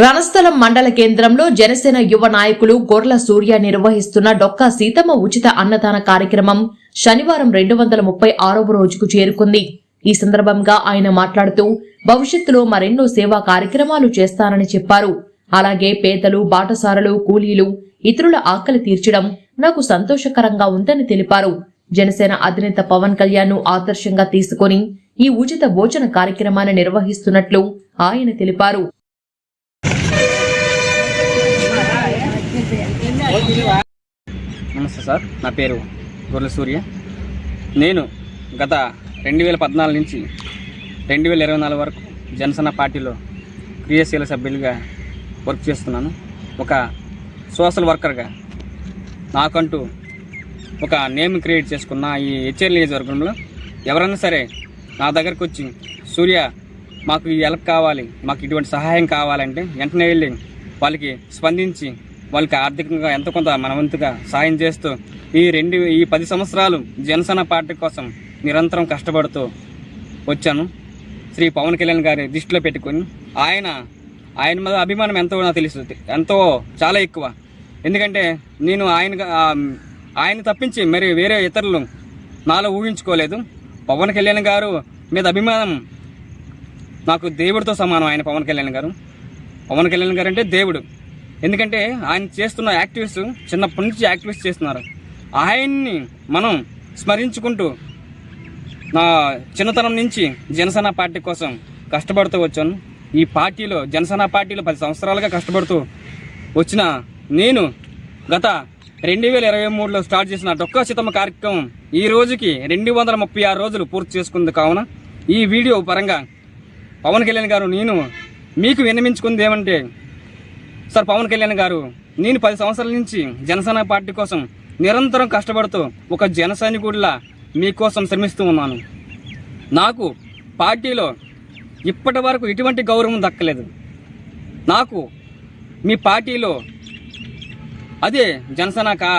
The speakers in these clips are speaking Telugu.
రణస్థలం మండల కేంద్రంలో జనసేన యువ నాయకులు గొర్ల సూర్య నిర్వహిస్తున్న డొక్కా సీతమ్మ ఉచిత అన్నదాన కార్యక్రమం శనివారం రెండు వందల ముప్పై ఆరవ రోజుకు చేరుకుంది. ఈ సందర్భంగా ఆయన మాట్లాడుతూ భవిష్యత్తులో మరెన్నో సేవా కార్యక్రమాలు చేస్తానని చెప్పారు. అలాగే పేదలు బాటసారులు కూలీలు ఇతరుల ఆకలి తీర్చడం నాకు సంతోషకరంగా ఉందని తెలిపారు. జనసేన అధినేత పవన్ కళ్యాణ్ను ఆదర్శంగా తీసుకొని ఈ ఉచిత భోజన కార్యక్రమాన్ని నిర్వహిస్తున్నట్లు ఆయన తెలిపారు. నమస్తే సార్ నా పేరు గొర్రెల సూర్య. నేను గత రెండు వేల పద్నాలుగు నుంచి రెండు వేల ఇరవై నాలుగు వరకు జనసేన పార్టీలో క్రియాశీల సభ్యులుగా వర్క్ చేస్తున్నాను. ఒక సోషల్ వర్కర్గా నాకంటూ ఒక నేమ్ క్రియేట్ చేసుకున్న ఈ హెచ్ఆర్ నియోజకవర్గంలో ఎవరైనా సరే నా దగ్గరకు వచ్చి సూర్య మాకు ఈ హెల్ప్ కావాలి మాకు ఇటువంటి సహాయం కావాలంటే వెంటనే వెళ్ళి వాళ్ళకి స్పందించి వాళ్ళకి ఆర్థికంగా ఎంత కొంత మనవంతుగా సాయం చేస్తూ ఈ రెండు ఈ పది సంవత్సరాలు జనసేన పార్టీ కోసం నిరంతరం కష్టపడుతూ వచ్చాను. శ్రీ పవన్ కళ్యాణ్ గారి దృష్టిలో పెట్టుకొని ఆయన ఆయన మీద అభిమానం ఎంతో నాకు తెలుసు ఎంతో చాలా ఎక్కువ. ఎందుకంటే నేను ఆయన ఆయన తప్పించి మరి వేరే ఇతరులు నాలో ఊహించుకోలేదు. పవన్ కళ్యాణ్ గారు మీద అభిమానం నాకు దేవుడితో సమానం ఆయన పవన్ కళ్యాణ్ గారు. పవన్ కళ్యాణ్ గారు అంటే దేవుడు. ఎందుకంటే ఆయన చేస్తున్న యాక్టివిస్ట్ చిన్నప్పటి నుంచి యాక్టివిస్ట్ చేస్తున్నారు. ఆయన్ని మనం స్మరించుకుంటూ నా చిన్నతనం నుంచి జనసేన పార్టీ కోసం కష్టపడుతూ వచ్చాను. ఈ పార్టీలో జనసేన పార్టీలో పది సంవత్సరాలుగా కష్టపడుతూ వచ్చిన నేను గత రెండు వేల ఇరవై మూడులో స్టార్ట్ చేసిన డొక్కా సీతమ్మ కార్యక్రమం ఈ రోజుకి రెండు వందల ముప్పై ఆరు రోజులు పూర్తి చేసుకుంది కావున ఈ వీడియో పరంగా పవన్ కళ్యాణ్ గారు నేను మీకు విన్నమించుకుంది ఏమంటే సార్ పవన్ కళ్యాణ్ గారు నేను పది సంవత్సరాల నుంచి జనసేన పార్టీ కోసం నిరంతరం కష్టపడుతూ ఒక జన సైనికుడిలా మీకోసం శ్రమిస్తూ ఉన్నాను. నాకు పార్టీలో ఇప్పటి వరకు ఎటువంటి గౌరవం దక్కలేదు. నాకు మీ పార్టీలో అదే జనసేన కా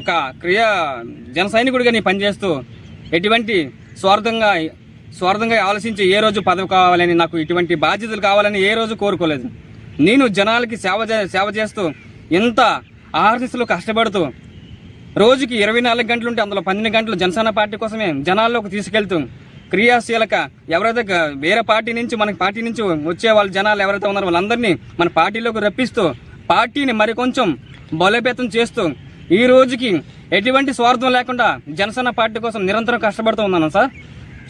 ఒక క్రియా జన సైనికుడిగా నేను పనిచేస్తూ ఎటువంటి స్వార్థంగా స్వార్థంగా ఆలోచించి ఏ రోజు పదవి కావాలని నాకు ఇటువంటి బాధ్యతలు కావాలని ఏ రోజు కోరుకోలేదు. నేను జనాలకి సేవ చే- సేవ చేస్తూ ఎంత ఆర్టిస్టులు కష్టపడుతూ రోజుకి ఇరవై నాలుగు గంటలు ఉంటే అందులో పన్నెండు గంటలు జనసేన పార్టీ కోసమే జనాల్లోకి తీసుకెళ్తూ క్రియాశీలక ఎవరైతే వేరే పార్టీ నుంచి మన పార్టీ నుంచి వచ్చే వాళ్ళ జనాలు ఎవరైతే ఉన్నారో వాళ్ళందరినీ మన పార్టీలోకి రప్పిస్తూ పార్టీని మరి కొంచెం బలోపేతం చేస్తూ ఈ రోజుకి ఎటువంటి స్వార్థం లేకుండా జనసేన పార్టీ కోసం నిరంతరం కష్టపడుతూ ఉన్నాను సార్.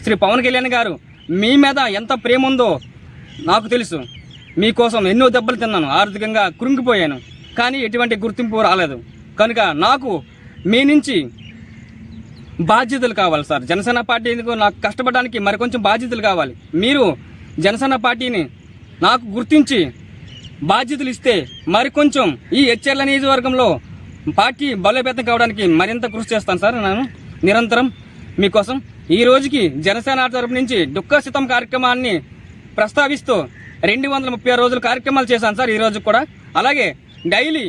శ్రీ పవన్ కళ్యాణ్ గారు మీ మీద ఎంత ప్రేమ ఉందో నాకు తెలుసు. మీకోసం ఎన్నో దెబ్బలు తిన్నాను ఆర్థికంగా కృంగిపోయాను కానీ ఎటువంటి గుర్తింపు రాలేదు. కనుక నాకు మీ నుంచి బాధ్యతలు కావాలి సార్. జనసేన పార్టీకి నాకు కష్టపడడానికి మరికొంచెం బాధ్యతలు కావాలి. మీరు జనసేన పార్టీని నాకు గుర్తించి బాధ్యతలు ఇస్తే మరికొంచెం ఈ హెచ్ఆర్ల నియోజకవర్గంలో పార్టీ బలోపేతం కావడానికి మరింత కృషి చేస్తాను సార్. నేను నిరంతరం మీకోసం ఈ రోజుకి జనసేన తరపు నుంచి దుఃఖసితం కార్యక్రమాన్ని ప్రస్తావిస్తూ రెండు వందల ముప్పై ఆరు రోజులు కార్యక్రమాలు చేశాను సార్ ఈ రోజు కూడా. అలాగే డైలీ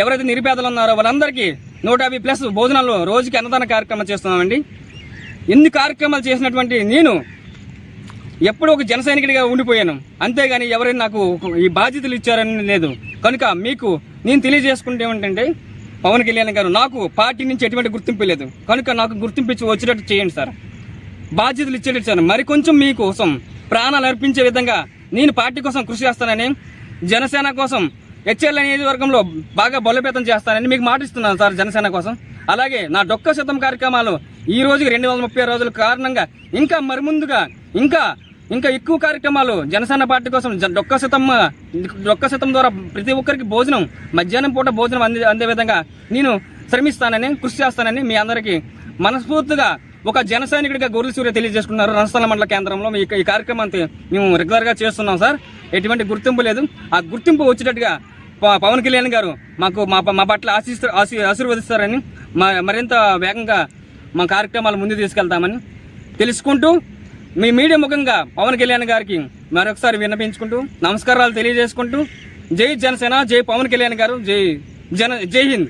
ఎవరైతే నిరుపేదలు ఉన్నారో వాళ్ళందరికీ నూట యాభై ప్లస్ భోజనాలు రోజుకి అన్నదాన కార్యక్రమం చేస్తున్నామండి. ఎన్ని కార్యక్రమాలు చేసినటువంటి నేను ఎప్పుడూ ఒక జన సైనికుడిగా ఉండిపోయాను. అంతేగాని ఎవరైనా నాకు ఈ బాధ్యతలు ఇచ్చారని లేదు. కనుక మీకు నేను తెలియజేసుకుంటే ఏమిటంటే పవన్ కళ్యాణ్ గారు నాకు పార్టీ నుంచి ఎటువంటి గుర్తింపు లేదు. కనుక నాకు గుర్తింపు ఇచ్చి వచ్చేటట్టు చేయండి సార్. బాధ్యతలు ఇచ్చేటట్టు సార్ మరి కొంచెం మీకోసం ప్రాణాలు అర్పించే విధంగా నేను పార్టీ కోసం కృషి చేస్తానని జనసేన కోసం హెచ్ఎల్ నియోజకవర్గంలో బాగా బలోపేతం చేస్తానని మీకు మాటిస్తున్నాను సార్ జనసేన కోసం. అలాగే నా డొక్క శతం కార్యక్రమాలు ఈ రోజుకి రెండు వందల ముప్పై రోజుల కారణంగా ఇంకా మరి ముందుగా ఇంకా ఇంకా ఎక్కువ కార్యక్రమాలు జనసేన పార్టీ కోసం డొక్క శతం డొక్క శతం ద్వారా ప్రతి ఒక్కరికి భోజనం మధ్యాహ్నం పూట భోజనం అందే అందే విధంగా నేను శ్రమిస్తానని కృషి చేస్తానని మీ అందరికీ మనస్ఫూర్తిగా ఒక జన సైనికుడిగా గొర్రెల సూర్య తెలియజేసుకున్నారు. రణస్థల మండల కేంద్రంలో మీ ఈ కార్యక్రమాన్ని మేము రెగ్యులర్గా చేస్తున్నాం సార్. ఎటువంటి గుర్తింపు లేదు. ఆ గుర్తింపు వచ్చేటట్టుగా ప- పవన్ కళ్యాణ్ గారు మాకు మా మా పట్ల ఆశిస్తూ ఆశీ ఆశీర్వదిస్తారని మా మరింత వేగంగా మా కార్యక్రమాలు ముందు తీసుకెళ్తామని తెలుసుకుంటూ మీ మీడియా ముఖంగా పవన్ కళ్యాణ్ గారికి మరొకసారి విన్నపించుకుంటూ నమస్కారాలు తెలియజేసుకుంటూ జై జనసేన జై పవన్ కళ్యాణ్ గారు జై జన జై హింద్.